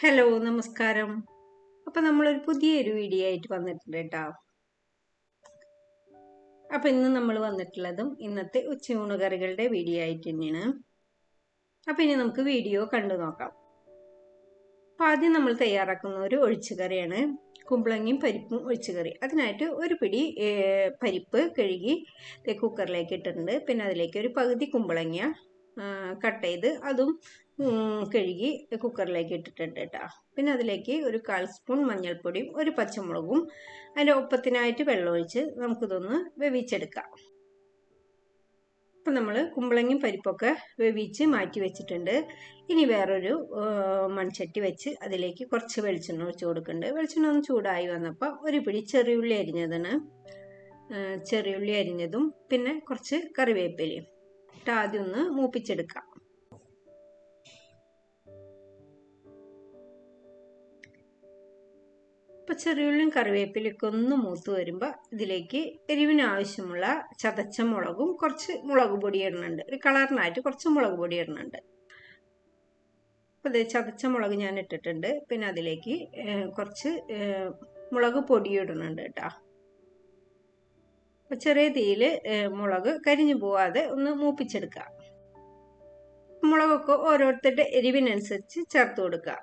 Hello നമസ്കാരം. അപ്പം നമ്മളൊരു പുതിയൊരു വീഡിയോ ആയിട്ട് വന്നിട്ടുണ്ട് കേട്ടോ. അപ്പം ഇന്ന് നമ്മൾ വന്നിട്ടുള്ളതും ഇന്നത്തെ ഉച്ചയൂണ് വീഡിയോ ആയിട്ട് തന്നെയാണ്. അപ്പം ഇനി നമുക്ക് വീഡിയോ കണ്ടു നോക്കാം. അപ്പം ആദ്യം നമ്മൾ തയ്യാറാക്കുന്ന ഒരു ഒഴിച്ചുകറിയാണ് കുമ്പളങ്ങയും പരിപ്പും ഒഴിച്ചുകറി. അതിനായിട്ട് ഒരു പിടി പരിപ്പ് കഴുകി കുക്കറിലേക്ക് ഇട്ടിട്ടുണ്ട്. പിന്നെ അതിലേക്ക് ഒരു പകുതി കുമ്പളങ്ങ കട്ട് ചെയ്ത് അതും കഴുകി കുക്കറിലേക്ക് ഇട്ടിട്ടുണ്ട് കേട്ടോ പിന്നെ അതിലേക്ക് ഒരു കാൽ സ്പൂൺ മഞ്ഞൾപ്പൊടിയും ഒരു പച്ചമുളകും അതിന്റെ ഒപ്പത്തിനായിട്ട് വെള്ളമൊഴിച്ച് നമുക്കിതൊന്ന് വേവിച്ചെടുക്കാം. അപ്പം നമ്മൾ കുമ്പളങ്ങയും പരിപ്പൊക്കെ വേവിച്ച് മാറ്റി വെച്ചിട്ടുണ്ട്. ഇനി വേറൊരു മൺചട്ടി വെച്ച് അതിലേക്ക് കുറച്ച് വെളിച്ചെണ്ണ ഒഴിച്ച് കൊടുക്കുന്നുണ്ട്. വെളിച്ചെണ്ണ ഒന്ന് ചൂടായി വന്നപ്പോൾ ഒരു പിടി ചെറിയുള്ളി അരിഞ്ഞതാണ്. ചെറിയുള്ളി അരിഞ്ഞതും പിന്നെ കുറച്ച് കറിവേപ്പിലയും. ഇട്ട് ആദ്യം ഒന്ന് മൂപ്പിച്ചെടുക്കാം. ഇപ്പോൾ ചെറിയുള്ളിയും കറിവേപ്പിലൊക്കെ ഒന്ന് മൂത്ത് വരുമ്പോൾ ഇതിലേക്ക് എരിവിന് ആവശ്യമുള്ള ചതച്ച മുളകും കുറച്ച് മുളക് പൊടി ഇടുന്നുണ്ട്. ഒരു കളറിനായിട്ട് കുറച്ച് മുളക് പൊടി ഇടുന്നുണ്ട്. അപ്പോൾ ഇത് ചതച്ച മുളക് ഞാൻ ഇട്ടിട്ടുണ്ട്. പിന്നെ അതിലേക്ക് കുറച്ച് മുളക് പൊടി ഇടുന്നുണ്ട് കേട്ടോ. അപ്പോൾ ചെറിയ തീയിൽ മുളക് കരിഞ്ഞു പോവാതെ ഒന്ന് മൂപ്പിച്ചെടുക്കുക മുളകൊക്കെ ഓരോരുത്തരുടെ എരിവിനനുസരിച്ച് ചേർത്ത് കൊടുക്കുക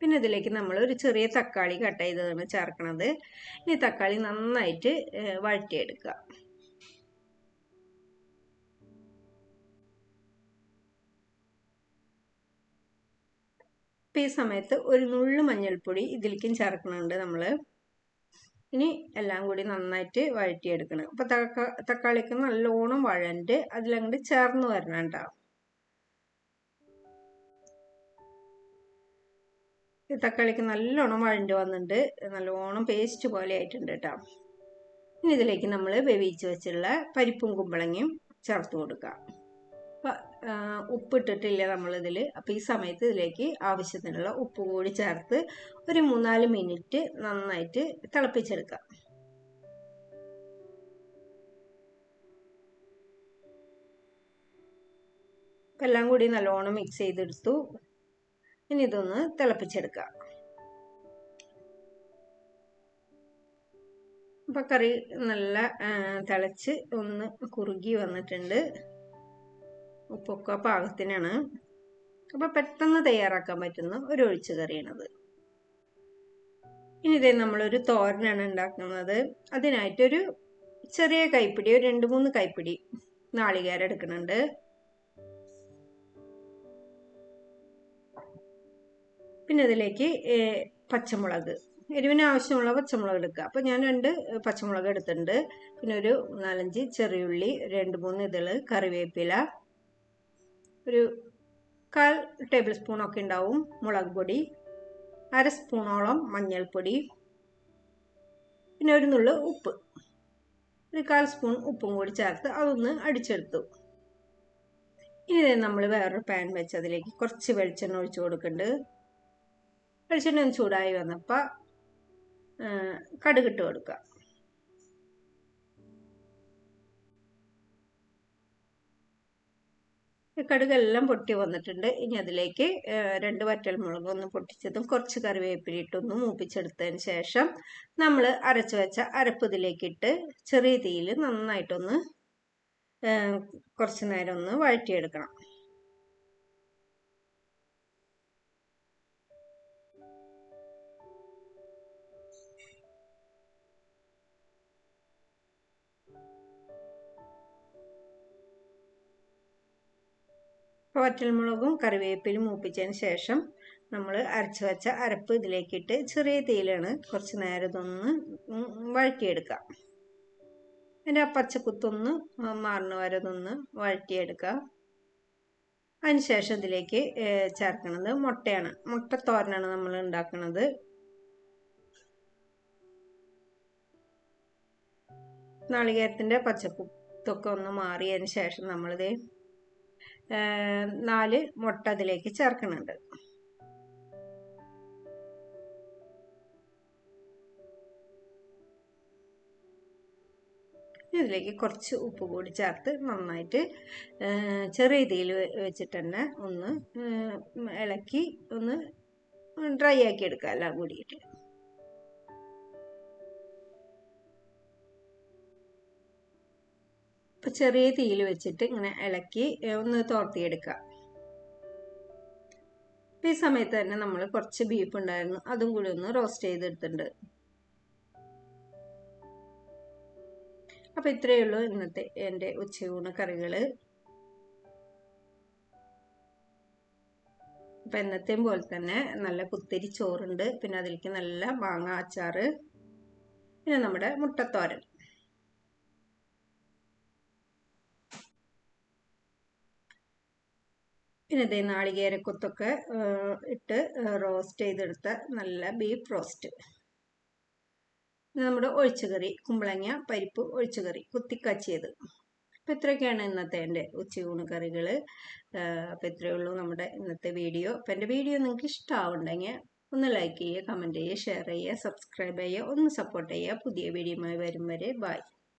പിന്നെ ഇതിലേക്ക് നമ്മൾ ഒരു ചെറിയ തക്കാളി കട്ട് ചെയ്തതാണ് ചേർക്കണത്. ഇനി തക്കാളി നന്നായിട്ട് വഴറ്റിയെടുക്കുക. ഈ സമയത്ത് ഒരു നുള്ളു മഞ്ഞൾപ്പൊടി ഇതിലേക്കും ചേർക്കണുണ്ട് നമ്മൾ ഇനി എല്ലാം കൂടി നന്നായിട്ട് വഴറ്റിയെടുക്കണം. അപ്പോൾ തക്ക തക്കാളിക്ക് നല്ലോണം വഴണ്ട് അതിലങ്ങോട്ട് ചേർന്ന് വരണം കേട്ടോ ഈ തക്കാളിക്ക് നല്ലോണം വഴണ്ട് വന്നിട്ടുണ്ട് നല്ലോണം പേസ്റ്റ് പോലെ ആയിട്ടുണ്ട് കേട്ടോ ഇനി ഇതിലേക്ക് നമ്മൾ വേവിച്ച് വെച്ചുള്ള പരിപ്പും കുമ്പളങ്ങയും ചേർത്ത് കൊടുക്കുക ഉപ്പിട്ടിട്ടില്ല നമ്മളിതിൽ അപ്പോൾ ഈ സമയത്ത് ഇതിലേക്ക് ആവശ്യത്തിനുള്ള ഉപ്പ് കൂടി ചേർത്ത് ഒരു മൂന്നാൽ മിനിറ്റ് നന്നായിട്ട് തിളപ്പിച്ചെടുക്കാം. എല്ലാം കൂടി നല്ലോണം മിക്സ് ചെയ്തെടുത്തു. ഇനി ഇതൊന്ന് തിളപ്പിച്ചെടുക്കുക. അപ്പം കറി നല്ല തിളച്ച് ഒന്ന് കുറുകി വന്നിട്ടുണ്ട്. ഉപ്പൊക്കെ പാകത്തിനാണ്. അപ്പോൾ പെട്ടെന്ന് തയ്യാറാക്കാൻ പറ്റുന്ന ഒരു ഒഴിച്ചു കറിയാണത്. ഇനി ഇതേ നമ്മളൊരു തോരനാണ് ഉണ്ടാക്കുന്നത്. അതിനായിട്ടൊരു ചെറിയ കൈപ്പിടി ഒരു രണ്ട് മൂന്ന് കൈപ്പിടി നാളികേരം എടുക്കുന്നുണ്ട്. പിന്നെ അതിലേക്ക് പച്ചമുളക്. എരിവിന് ആവശ്യമുള്ള പച്ചമുളക് എടുക്കുക. അപ്പോൾ ഞാൻ രണ്ട് പച്ചമുളക് എടുത്തിട്ടുണ്ട്. പിന്നെ ഒരു നാലഞ്ച് ചെറിയുള്ളി രണ്ട് മൂന്ന് ഇതൾ കറിവേപ്പില ഒരു കാൽ ടേബിൾ സ്പൂണൊക്കെ ഉണ്ടാവും മുളക് പൊടി അര സ്പൂണോളം മഞ്ഞൾപ്പൊടി പിന്നെ ഒരു നുള്ളു ഉപ്പ്. ഒരു കാൽ സ്പൂൺ ഉപ്പും കൂടി ചേർത്ത് അതൊന്ന് അടിച്ചെടുത്തു. ഇനി നമ്മൾ വേറൊരു പാൻ വെച്ച് അതിലേക്ക് കുറച്ച് വെളിച്ചെണ്ണ ഒഴിച്ചു കൊടുക്കുന്നുണ്ട്. വെളിച്ചെണ്ണ ഒന്ന് ചൂടായി വന്നപ്പോൾ കടുകിട്ട് കൊടുക്കുക കടുകെല്ലാം പൊട്ടി വന്നിട്ടുണ്ട്. ഇനി അതിലേക്ക് രണ്ട് വറ്റൽമുളക് ഒന്ന് പൊട്ടിച്ചതും കുറച്ച് കറിവേപ്പില ഇട്ടൊന്ന് മൂപ്പിച്ചെടുത്തതിന് ശേഷം നമ്മൾ അരച്ചു വെച്ച അരപ്പ് ഇതിലേക്കിട്ട് ചെറിയ തീയിൽ നന്നായിട്ടൊന്ന് കുറച്ച് നേരം ഒന്ന് വഴറ്റിയെടുക്കണം. വറ്റൽമുളകും കറിവേപ്പിലും മൂപ്പിച്ചതിന് ശേഷം നമ്മൾ അരച്ച് വെച്ച അരപ്പ് ഇതിലേക്കിട്ട് ചെറിയ തീയിലാണ് കുറച്ച് നേരം ഇതൊന്ന് വഴറ്റിയെടുക്കുക അതിന്റെ ആ പച്ചക്കുത്തൊന്ന് മാറുന്ന വരെ ഇതൊന്ന് വഴറ്റിയെടുക്കുക അതിനുശേഷം ഇതിലേക്ക് ചേർക്കുന്നത് മുട്ടയാണ്. മുട്ട തോരനാണ് നമ്മൾ ഉണ്ടാക്കുന്നത് നാളികേരത്തിന്റെ പച്ചക്കുത്തൊക്കെ ഒന്ന് മാറിയതിന് ശേഷം നമ്മളിത് നാല് മുട്ട അതിലേക്ക് ചേർക്കുന്നുണ്ട്. ഇതിലേക്ക് കുറച്ച് ഉപ്പ് കൂടി ചേർത്ത് നന്നായിട്ട് ചെറിയ തീയിൽ വെച്ചിട്ട് തന്നെ ഒന്ന് ഇളക്കി ഒന്ന് ഡ്രൈ ആക്കി എടുക്കുക എല്ലാം കൂടിയിട്ട്. ചെറിയ തീയിൽ വെച്ചിട്ട് ഇങ്ങനെ ഇളക്കി ഒന്ന് തോർത്തിയെടുക്കുക. ഈ സമയത്ത് തന്നെ നമ്മൾ കുറച്ച് ബീഫ് ഉണ്ടായിരുന്നു. അതും കൂടി ഒന്ന് റോസ്റ്റ് ചെയ്തെടുത്തിട്ടുണ്ട്. അപ്പോൾ ഇത്രയേ ഉള്ളൂ ഇന്നത്തെ എന്റെ ഉച്ചയൂണ് കറികൾ അപ്പം എന്നത്തെയും പോലെ തന്നെ നല്ല കുത്തിരി ചോറുണ്ട്. പിന്നെ അതിലേക്ക് നല്ല മാങ്ങ അച്ചാറ്. പിന്നെ നമ്മുടെ മുട്ടത്തോരൻ. പിന്നെ ഇതേ നാളികേരക്കൊത്തൊക്കെ ഇട്ട് റോസ്റ്റ് ചെയ്തെടുത്ത നല്ല ബീഫ് റോസ്റ്റ് നമ്മുടെ ഒഴിച്ചുകറി കുമ്പളങ്ങ പരിപ്പ് ഒഴിച്ചുകറി കുത്തിക്കച്ചിയത്. അപ്പോൾ ഇത്രയൊക്കെയാണ് ഇന്നത്തെ എന്റെ ഉച്ചയൂണ് കറികൾ അപ്പോൾ ഇത്രയേ ഉള്ളൂ നമ്മുടെ ഇന്നത്തെ വീഡിയോ. അപ്പോൾ എന്റെ വീഡിയോ നിങ്ങൾക്ക് ഇഷ്ടമാവുണ്ടെങ്കിൽ ഒന്ന് ലൈക്ക് ചെയ്യുക കമന്റ് ചെയ്യുക ഷെയർ ചെയ്യുക സബ്സ്ക്രൈബ് ചെയ്യുക ഒന്ന് സപ്പോർട്ട് ചെയ്യുക. പുതിയ വീഡിയോയുമായി വരും വരെ ബൈ